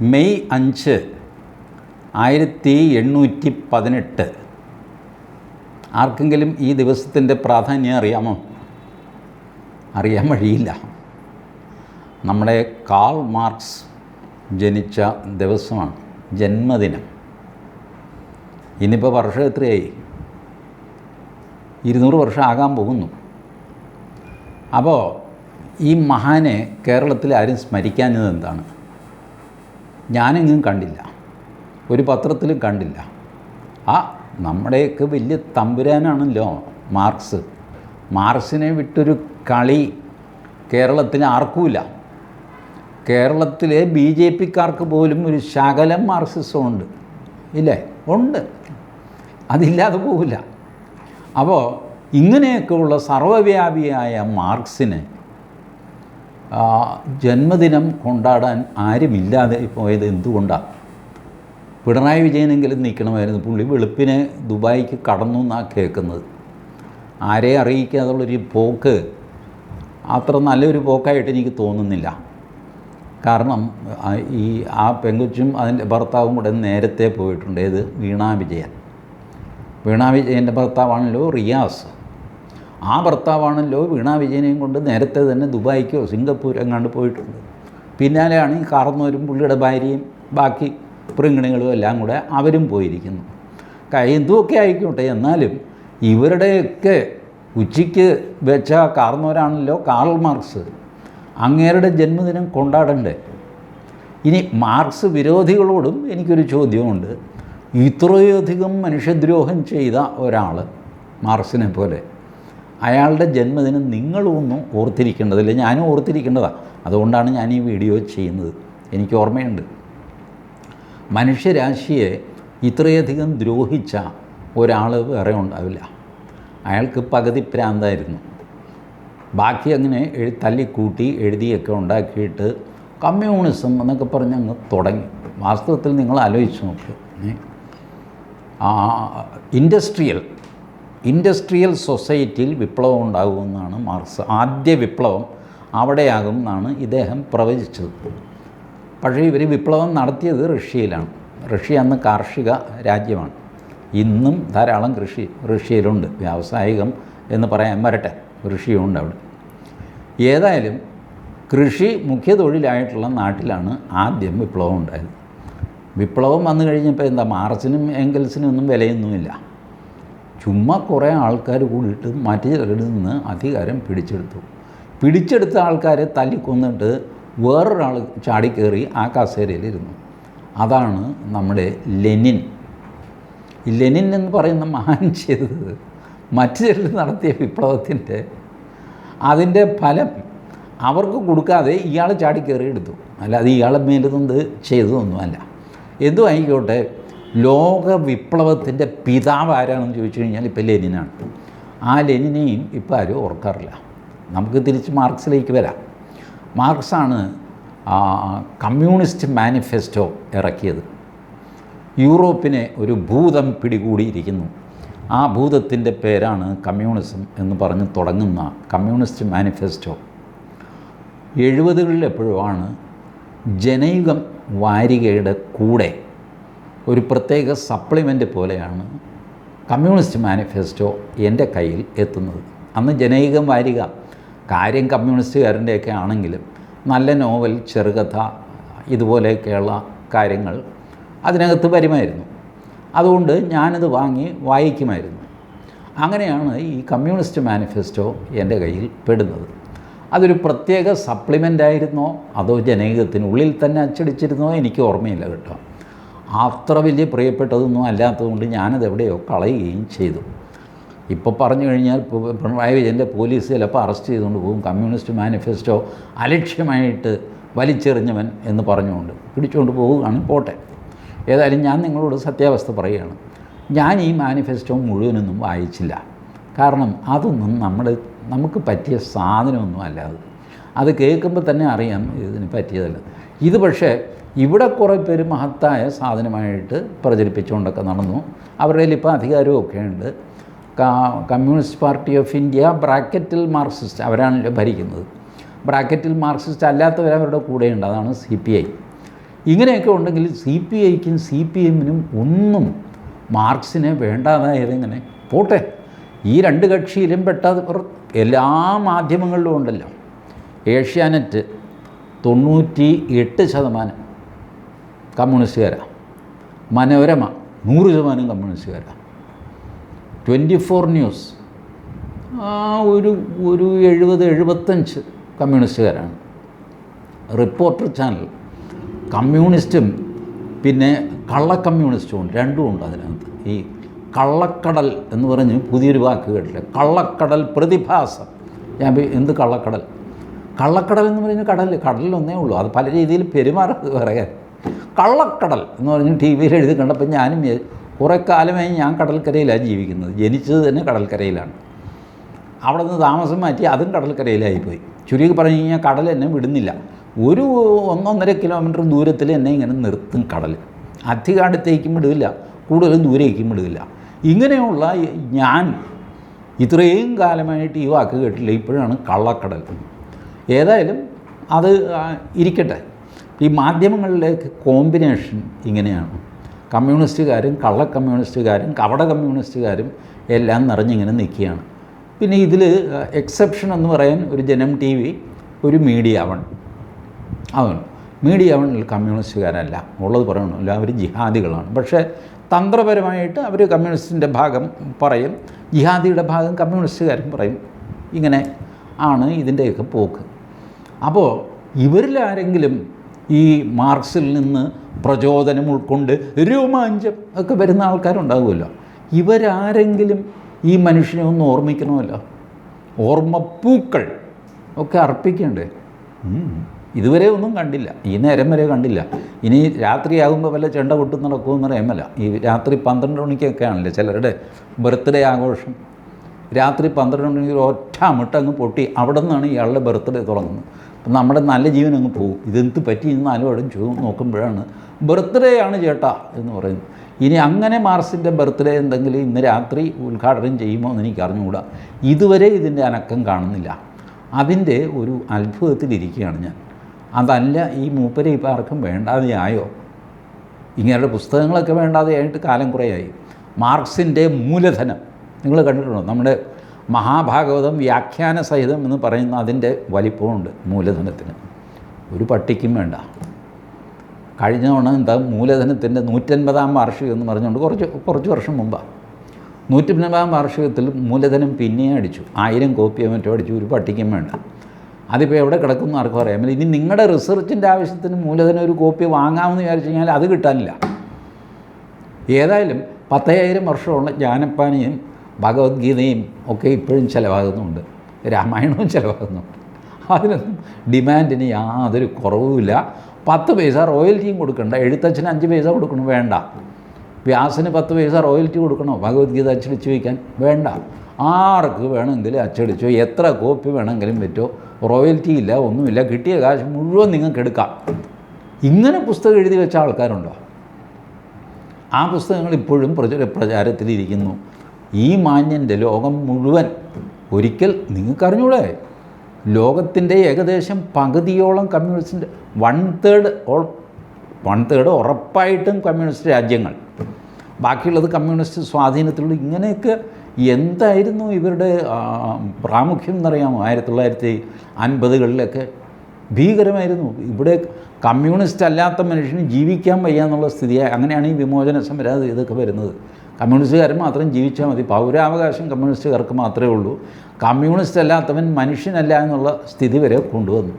May അഞ്ച് ആയിരത്തി എണ്ണൂറ്റി പതിനെട്ട്. ആർക്കെങ്കിലും ഈ ദിവസത്തിന്റെ പ്രാധാന്യം അറിയാമോ? അറിയാൻ വഴിയില്ല. നമ്മുടെ കാൾ മാർക്സ് ജനിച്ച ദിവസമാണ് ജന്മദിനം. ഇന്നിപ്പോൾ വർഷം എത്രയായി? ഇരുന്നൂറ് വർഷം ആകാൻ പോകുന്നു. അപ്പോൾ ഈ മഹാനെ കേരളത്തിൽ ആരും സ്മരിക്കാഞ്ഞത് എന്താണ്? ഞാനെങ്ങും കണ്ടില്ല. ഒരു പത്രത്തിലും കണ്ടില്ല. ആ നമ്മുടെയൊക്കെ വലിയ തമ്പുരാനാണല്ലോ മാർക്സ്. മാർക്സിനെ വിട്ടൊരു കളി കേരളത്തിന് ആർക്കുമില്ല കേരളത്തിലെ ബി ജെ പിക്കാർക്ക് പോലും ഒരു ശകലം മാർക്സിസം ഉണ്ട് ഇല്ലേ? ഉണ്ട്. അതില്ലാതെ പോകില്ല അപ്പോൾ ഇങ്ങനെയൊക്കെയുള്ള സർവവ്യാപിയായ മാർക്സിന് ജന്മദിനം കൊണ്ടാടാൻ ആരുമില്ലാതെ പോയത് എന്തുകൊണ്ടാണ് പിണറായി വിജയനെങ്കിലും നിൽക്കണമായിരുന്നു പുള്ളി വെളുപ്പിനെ ദുബായിക്ക് കടന്നു എന്നാണ് കേൾക്കുന്നത്. ആരെ അറിയിക്കാതുള്ളൊരു പോക്ക് അത്ര നല്ലൊരു പോക്കായിട്ട് എനിക്ക് തോന്നുന്നില്ല. കാരണം ഈ ആ പെങ്കുച്ചും അതിന്റെ ഭർത്താവും കൂടെ നേരത്തെ പോയിട്ടുണ്ട്. ഏത്? വീണാ വിജയൻ. വീണാ വിജയന്റെ ഭർത്താവാണല്ലോ റിയാസ്. ആ ഭർത്താവാണല്ലോ വീണ വിജയനെയും കൊണ്ട് നേരത്തെ തന്നെ ദുബായിക്കോ സിംഗപ്പൂർ എങ്ങാണ്ട് പോയിട്ടുണ്ട്. പിന്നാലെയാണ് ഈ കാർന്നവരും പുള്ളിയുടെ ഭാര്യയും ബാക്കി പ്രിങ്ങണികളും എല്ലാം കൂടെ അവരും പോയിരിക്കുന്നു. എന്തുമൊക്കെ ആയിക്കോട്ടെ എന്നാലും ഇവരുടെയൊക്കെ ഉച്ചയ്ക്ക് വെച്ച കാർന്നവരാണല്ലോ കാർൾ മാർക്സ്. അങ്ങേരുടെ ജന്മദിനം കൊണ്ടാടണ്ടേ? ഇനി മാർക്സ് വിരോധികളോടും എനിക്കൊരു ചോദ്യമുണ്ട്. ഇത്രയധികം മനുഷ്യദ്രോഹം ചെയ്ത ഒരാൾ മാർക്സിനെ പോലെ അയാളുടെ ജന്മദിനം നിങ്ങളൊന്നും ഓർത്തിരിക്കേണ്ടതില്ല. ഞാനും ഓർത്തിരിക്കേണ്ടതാണ് അതുകൊണ്ടാണ് ഞാൻ ഈ വീഡിയോ ചെയ്യുന്നത്. എനിക്ക് ഓർമ്മയുണ്ട്. മനുഷ്യരാശിയെ ഇത്രയധികം ദ്രോഹിച്ച ഒരാൾ വേറെ ഉണ്ടാവില്ല. അയാൾക്ക് പകുതി പ്രാന്തായിരുന്നു. ബാക്കി അങ്ങനെ എഴു തല്ലിക്കൂട്ടി എഴുതിയൊക്കെ ഉണ്ടാക്കിയിട്ട് കമ്മ്യൂണിസം എന്നൊക്കെ പറഞ്ഞ് അങ്ങ് തുടങ്ങി. വാസ്തവത്തിൽ നിങ്ങൾ ആലോചിച്ച് നോക്ക്. ആ ഇൻഡസ്ട്രിയൽ ഇൻഡസ്ട്രിയൽ സൊസൈറ്റിയിൽ വിപ്ലവം ഉണ്ടാകുമെന്നാണ് മാർക്സ് ആദ്യ വിപ്ലവം അവിടെയാകും എന്നാണ് ഇദ്ദേഹം പ്രവചിച്ചത്. പക്ഷേ ഇവർ വിപ്ലവം നടത്തിയത് റഷ്യയിലാണ്. റഷ്യ അന്ന് കാർഷിക രാജ്യമാണ്. ഇന്നും ധാരാളം കൃഷി റഷ്യയിലുണ്ട്. വ്യാവസായികം എന്ന് പറയാൻ വരട്ടെ കൃഷിയുണ്ട് അവിടെ. ഏതായാലും കൃഷി മുഖ്യ തൊഴിലായിട്ടുള്ള നാട്ടിലാണ് ആദ്യം വിപ്ലവം ഉണ്ടായത്. വിപ്ലവം വന്നു കഴിഞ്ഞപ്പോൾ എന്താ മാർസിനും എംഗൽസിനും ഒന്നും വിലയൊന്നുമില്ല. ചുമ്മാ കുറേ ആൾക്കാർ കൂടിയിട്ട് മറ്റു ചിലരിൽ നിന്ന് അധികാരം പിടിച്ചെടുത്തു. പിടിച്ചെടുത്ത ആൾക്കാരെ തല്ലിക്കൊന്നിട്ട് വേറൊരാൾ ചാടിക്കയറി ആ കസേരയിലിരുന്നു. അതാണ് നമ്മുടെ ലെനിൻ. ലെനിൻ എന്ന് പറയുന്ന മഹാൻ ചെയ്തത്. മറ്റു ചിലർ നടത്തിയ വിപ്ലവത്തിന്റെ അതിന്റെ ഫലം അവർക്ക് കൊടുക്കാതെ ഇയാൾ ചാടിക്കയറി എടുത്തു. അല്ലാതെ ഇയാളെ മേലുന്നത് ചെയ്തതൊന്നുമല്ല. എന്തു ആയിക്കോട്ടെ ലോക വിപ്ലവത്തിന്റെ പിതാവ് ആരാണെന്ന് ചോദിച്ചു കഴിഞ്ഞാൽ ഇപ്പോൾ ലെനിനാണ്. ആ ലെനിനെയും ഇപ്പോൾ ആരും ഓർക്കാറില്ല. നമുക്ക് തിരിച്ച് മാർക്സിലേക്ക് വരാം. മാർക്സാണ് കമ്മ്യൂണിസ്റ്റ് മാനിഫെസ്റ്റോ ഇറക്കിയത്. യൂറോപ്പിനെ ഒരു ഭൂതം പിടികൂടിയിരിക്കുന്നു. ആ ഭൂതത്തിന്റെ പേരാണ് കമ്മ്യൂണിസം എന്ന് പറഞ്ഞ് തുടങ്ങുന്ന കമ്മ്യൂണിസ്റ്റ് മാനിഫെസ്റ്റോ. എഴുപതുകളിലെപ്പോഴുമാണ് ജനയുഗം വാരികയുടെ കൂടെ ഒരു പ്രത്യേക സപ്ലിമെന്റ് പോലെയാണ് കമ്മ്യൂണിസ്റ്റ് മാനിഫെസ്റ്റോ എന്റെ കയ്യിൽ എത്തുന്നത്. അന്ന് ജനൈകം വാരിക കാര്യം കമ്മ്യൂണിസ്റ്റുകാരന്റെയൊക്കെ ആണെങ്കിലും നല്ല നോവൽ ചെറുകഥ ഇതുപോലെയൊക്കെയുള്ള കാര്യങ്ങൾ അതിനകത്ത് വരുമായിരുന്നു. അതുകൊണ്ട് ഞാനത് വാങ്ങി വായിക്കുമായിരുന്നു. അങ്ങനെയാണ് ഈ കമ്മ്യൂണിസ്റ്റ് മാനിഫെസ്റ്റോ എന്റെ കയ്യിൽ പെടുന്നത്. അതൊരു പ്രത്യേക സപ്ലിമെന്റ് ആയിരുന്നോ? അതോ ജനൈകത്തിനുള്ളിൽ തന്നെ അച്ചടിച്ചിരുന്നോ? എനിക്ക് ഓർമ്മയില്ല കേട്ടോ. അത്ര വലിയ പ്രിയപ്പെട്ടതൊന്നും അല്ലാത്തതുകൊണ്ട് ഞാനത് എവിടെയോ കളയുകയും ചെയ്തു. ഇപ്പോൾ പറഞ്ഞു കഴിഞ്ഞാൽ പിണറായി വിജയന്റെ പോലീസ് ചിലപ്പോൾ അറസ്റ്റ് ചെയ്തുകൊണ്ട് പോകും. കമ്മ്യൂണിസ്റ്റ് മാനിഫെസ്റ്റോ അലക്ഷ്യമായിട്ട് വലിച്ചെറിഞ്ഞവൻ എന്ന് പറഞ്ഞുകൊണ്ട് പിടിച്ചുകൊണ്ട് പോവുകയാണ് പോട്ടെ. ഏതായാലും ഞാൻ നിങ്ങളോട് സത്യാവസ്ഥ പറയുകയാണ്. ഞാൻ ഈ മാനിഫെസ്റ്റോ മുഴുവനൊന്നും വായിച്ചില്ല. കാരണം അതൊന്നും നമ്മൾ നമുക്ക് പറ്റിയ സാധനമൊന്നും അല്ല അത്. അത് കേൾക്കുമ്പോൾ തന്നെ അറിയാം ഇതിന് പറ്റിയതല്ല. ഇത് പക്ഷേ ഇവിടെ കുറേ പേര് മഹത്തായ സാധനമായിട്ട് പ്രചരിപ്പിച്ചുകൊണ്ടൊക്കെ നടന്നു. അവരുടെ കയ്യിൽ ഇപ്പോൾ അധികാരമൊക്കെ ഉണ്ട്. കമ്മ്യൂണിസ്റ്റ് പാർട്ടി ഓഫ് ഇന്ത്യ ബ്രാക്കറ്റിൽ മാർക്സിസ്റ്റ് അവരാണല്ലോ ഭരിക്കുന്നത്. ബ്രാക്കറ്റിൽ മാർക്സിസ്റ്റ് അല്ലാത്തവർ അവരുടെ കൂടെയുണ്ട് അതാണ് സി പി ഐ. ഇങ്ങനെയൊക്കെ ഉണ്ടെങ്കിൽ സി പി ഐക്കും സി പി എമ്മിനും ഒന്നും മാർക്സിനെ വേണ്ടാതായത് എങ്ങനെ പോട്ടെ. ഈ രണ്ട് കക്ഷിയിലും പെട്ടത് പുറ- എല്ലാ മാധ്യമങ്ങളിലും ഉണ്ടല്ലോ. ഏഷ്യാനെറ്റ് തൊണ്ണൂറ്റി എട്ട് ശതമാനം കമ്മ്യൂണിസ്റ്റുകാരാണ് മനോരമ നൂറ് ശതമാനം കമ്മ്യൂണിസ്റ്റുകാരാണ് ട്വന്റി ഫോർ ന്യൂസ് ഒരു ഒരു എഴുപത് എഴുപത്തഞ്ച് കമ്മ്യൂണിസ്റ്റുകാരാണ്. റിപ്പോർട്ടർ ചാനൽ കമ്മ്യൂണിസ്റ്റും പിന്നെ കള്ള കമ്മ്യൂണിസ്റ്റും ഉണ്ട് രണ്ടും ഉണ്ട് അതിനകത്ത്. ഈ കള്ളക്കടൽ എന്ന് പറഞ്ഞ് പുതിയൊരു വാക്ക് കേട്ടില്ല കള്ളക്കടൽ പ്രതിഭാസം. ഞാൻ എന്ത് കള്ളക്കടൽ? കള്ളക്കടൽ എന്ന് പറയുന്ന കടൽ കടലിലൊന്നേ ഉള്ളൂ. അത് പല രീതിയിൽ പെരുമാറുന്നത് പറയാൻ. കള്ളക്കടൽ എന്ന് പറഞ്ഞ് ടി വിയിൽ എഴുതി കണ്ടപ്പോൾ ഞാനും കുറേ കാലമായി ഞാൻ കടൽക്കരയിലാണ് ജീവിക്കുന്നത്. ജനിച്ചത് തന്നെ കടൽക്കരയിലാണ്. അവിടെ നിന്ന് താമസം മാറ്റി അതും കടൽക്കരയിലായിപ്പോയി. ചുരുക്കി പറഞ്ഞു കഴിഞ്ഞാൽ കടൽ എന്നെ വിടുന്നില്ല. ഒരു ഒന്നൊന്നര കിലോമീറ്റർ ദൂരത്തിൽ എന്നെ ഇങ്ങനെ നിർത്തും കടൽ. അധികാടത്തേക്കും വിടില്ല കൂടുതലും ദൂരേക്കും വിടില്ല. ഇങ്ങനെയുള്ള ഞാൻ ഇത്രയും കാലമായിട്ട് ഈ വാക്ക് കേട്ടില്ല ഇപ്പോഴാണ് കള്ളക്കടൽ. ഏതായാലും അത് ഇരിക്കട്ടെ. ഈ മാധ്യമങ്ങളിലേക്ക് കോമ്പിനേഷൻ ഇങ്ങനെയാണ്. കമ്മ്യൂണിസ്റ്റുകാരും കള്ള കമ്മ്യൂണിസ്റ്റുകാരും കവട കമ്മ്യൂണിസ്റ്റുകാരും എല്ലാം നിറഞ്ഞിങ്ങനെ നിൽക്കുകയാണ്. പിന്നെ ഇതിൽ എക്സെപ്ഷൻ എന്ന് പറയാൻ ഒരു ജനം ടി വി ഒരു മീഡിയ വൺ. അവൻ മീഡിയ വണ്ണിൽ കമ്മ്യൂണിസ്റ്റുകാരല്ല. ഉള്ളത് പറയണമല്ലോ അവർ ജിഹാദികളാണ്. പക്ഷേ തന്ത്രപരമായിട്ട് അവർ കമ്മ്യൂണിസ്റ്റിന്റെ ഭാഗം പറയും ജിഹാദിയുടെ ഭാഗം കമ്മ്യൂണിസ്റ്റുകാരും പറയും. ഇങ്ങനെ ആണ് ഇതിന്റെയൊക്കെ പോക്ക്. അപ്പോൾ ഇവരിലാരെങ്കിലും ഈ മാർക്സിൽ നിന്ന് പ്രചോദനം ഉൾക്കൊണ്ട് രോമാഞ്ചം ഒക്കെ വരുന്ന ആൾക്കാരുണ്ടാകുമല്ലോ ഇവരാരെങ്കിലും ഈ മനുഷ്യനെ ഒന്ന് ഓർമ്മിക്കണമല്ലോ. ഓർമ്മപ്പൂക്കൾ ഒക്കെ അർപ്പിക്കണ്ടേ. ഇതുവരെ ഒന്നും കണ്ടില്ല. ഈ നേരം വരെ കണ്ടില്ല. ഇനി രാത്രിയാകുമ്പോൾ വല്ല ചെണ്ട കൊട്ടും നടക്കുമെന്ന് അറിയാമല്ല ഈ രാത്രി പന്ത്രണ്ട് മണിക്കൊക്കെ ആണല്ലേ ചിലരുടെ ബർത്ത്ഡേ ആഘോഷം. രാത്രി പന്ത്രണ്ട് മണിക്ക് ഒറ്റ അമിട്ടങ്ങ് പൊട്ടി അവിടെ നിന്നാണ് ഇയാളുടെ ബർത്ത്ഡേ തുടങ്ങുന്നത്. അപ്പം നമ്മുടെ നല്ല ജീവൻ അങ്ങ് പോകും ഇതെന്ത് പറ്റി ഇന്ന് നാലുപാടും ചോ നോക്കുമ്പോഴാണ്. ബർത്ത്ഡേ ആണ് ചേട്ടാ എന്ന് പറയുന്നത്. ഇനി അങ്ങനെ മാർസിന്റെ ബർത്ത്ഡേ എന്തെങ്കിലും ഇന്ന് രാത്രി ഉദ്ഘാടനം ചെയ്യുമോ എന്ന് എനിക്ക് അറിഞ്ഞുകൂടാ. ഇതുവരെ ഇതിന്റെ അനക്കം കാണുന്നില്ല. അതിന്റെ ഒരു അത്ഭുതത്തിലിരിക്കുകയാണ് ഞാൻ. അതല്ല ഈ മൂപ്പരെ ഇപ്പോൾ ആർക്കും വേണ്ടാതെയായോ ഇങ്ങനെയുള്ള പുസ്തകങ്ങളൊക്കെ വേണ്ടാതെയായിട്ട് കാലം കുറേയായി. മാർക്സിന്റെ മൂലധനം. നിങ്ങൾ കണ്ടിട്ടുണ്ടോ? നമ്മുടെ മഹാഭാഗവതം വ്യാഖ്യാന സഹിതം എന്ന് പറയുന്ന അതിന്റെ വലിപ്പമുണ്ട് മൂലധനത്തിന്. ഒരു പട്ടിക്കും വേണ്ട. കഴിഞ്ഞ തവണ എന്താ മൂലധനത്തിന്റെ നൂറ്റൻപതാം വാർഷികം എന്ന് പറഞ്ഞുകൊണ്ട് കുറച്ച് കുറച്ച് വർഷം മുമ്പാണ് നൂറ്റൻപതാം വാർഷികത്തിൽ മൂലധനം പിന്നെയും അടിച്ചു. ആയിരം കോപ്പിയോ മറ്റോ അടിച്ചു. ഒരു പട്ടിക്കും വേണ്ട. അതിപ്പോൾ എവിടെ കിടക്കുന്നു ആർക്കും അറിയാമില്ല ഇനി നിങ്ങളുടെ റിസർച്ചിന്റെ ആവശ്യത്തിന് മൂലധനം ഒരു കോപ്പി വാങ്ങാമെന്ന് വിചാരിച്ചു കഴിഞ്ഞാൽ അത് കിട്ടാനില്ല. ഏതായാലും പത്തയ്യായിരം വർഷമുള്ള ജ്ഞാനപ്പാനിയും ഭഗവത്ഗീതയും ഒക്കെ ഇപ്പോഴും ചിലവാകുന്നുണ്ട്. രാമായണവും ചിലവാകുന്നുണ്ട്. അതിനൊന്നും ഡിമാൻഡിന് യാതൊരു കുറവുമില്ല. പത്ത് പൈസ റോയൽറ്റിയും കൊടുക്കണ്ട. എഴുത്തച്ഛന് അഞ്ച് പൈസ കൊടുക്കണം? വേണ്ട. വ്യാസന് പത്ത് പൈസ റോയൽറ്റി കൊടുക്കണോ? ഭഗവത്ഗീത അച്ചടിച്ച് വയ്ക്കാൻ വേണ്ട. ആർക്ക് വേണമെങ്കിലും അച്ചടിച്ചോ എത്ര കോപ്പി വേണമെങ്കിലും പറ്റോ റോയൽറ്റി ഇല്ല ഒന്നുമില്ല കിട്ടിയ കാശ് മുഴുവൻ നിങ്ങൾക്ക് എടുക്കാം. ഇങ്ങനെ പുസ്തകം എഴുതി വെച്ച ആൾക്കാരുണ്ടോ? ആ പുസ്തകങ്ങൾ ഇപ്പോഴും പ്രചര പ്രചാരത്തിലിരിക്കുന്നു. ഈ മാന്യന്റെ ലോകം മുഴുവൻ ഒരിക്കൽ നിങ്ങൾക്കറിഞ്ഞൂടെ? ലോകത്തിന്റെ ഏകദേശം പകുതിയോളം കമ്മ്യൂണിസ്റ്റിന്റെ one third all one third ഉറപ്പായിട്ടും കമ്മ്യൂണിസ്റ്റ് രാജ്യങ്ങൾ. ബാക്കിയുള്ളത് കമ്മ്യൂണിസ്റ്റ് സ്വാധീനത്തിലുള്ള ഇങ്ങനെയൊക്കെ എന്തായിരുന്നു ഇവരുടെ പ്രാമുഖ്യം എന്നറിയാമോ? ആയിരത്തി തൊള്ളായിരത്തി അൻപതുകളിലൊക്കെ ഭീകരമായിരുന്നു. ഇവിടെ കമ്മ്യൂണിസ്റ്റ് അല്ലാത്ത മനുഷ്യന് ജീവിക്കാൻ വയ്യ എന്നുള്ള സ്ഥിതിയായി അങ്ങനെയാണ് ഈ വിമോചന സമരം ഇതൊക്കെ വരുന്നത്. കമ്മ്യൂണിസ്റ്റുകാർ മാത്രം ജീവിച്ചാൽ മതി. പൗരാവകാശം കമ്മ്യൂണിസ്റ്റുകാർക്ക് മാത്രമേ ഉള്ളൂ. കമ്മ്യൂണിസ്റ്റ് അല്ലാത്തവൻ മനുഷ്യനല്ല എന്നുള്ള സ്ഥിതി വരെ കൊണ്ടുവന്നു.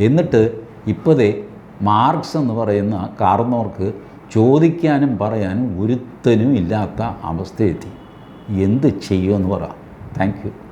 എന്നിട്ട് ഇപ്പോഴേ മാർക്സ് എന്ന് പറയുന്ന കാർന്നോർക്ക് ചോദിക്കാനും പറയാനും ഒരുത്തനും ഇല്ലാത്ത അവസ്ഥയെത്തി. എന്ത് ചെയ്യുമെന്ന് പറ. Thank you.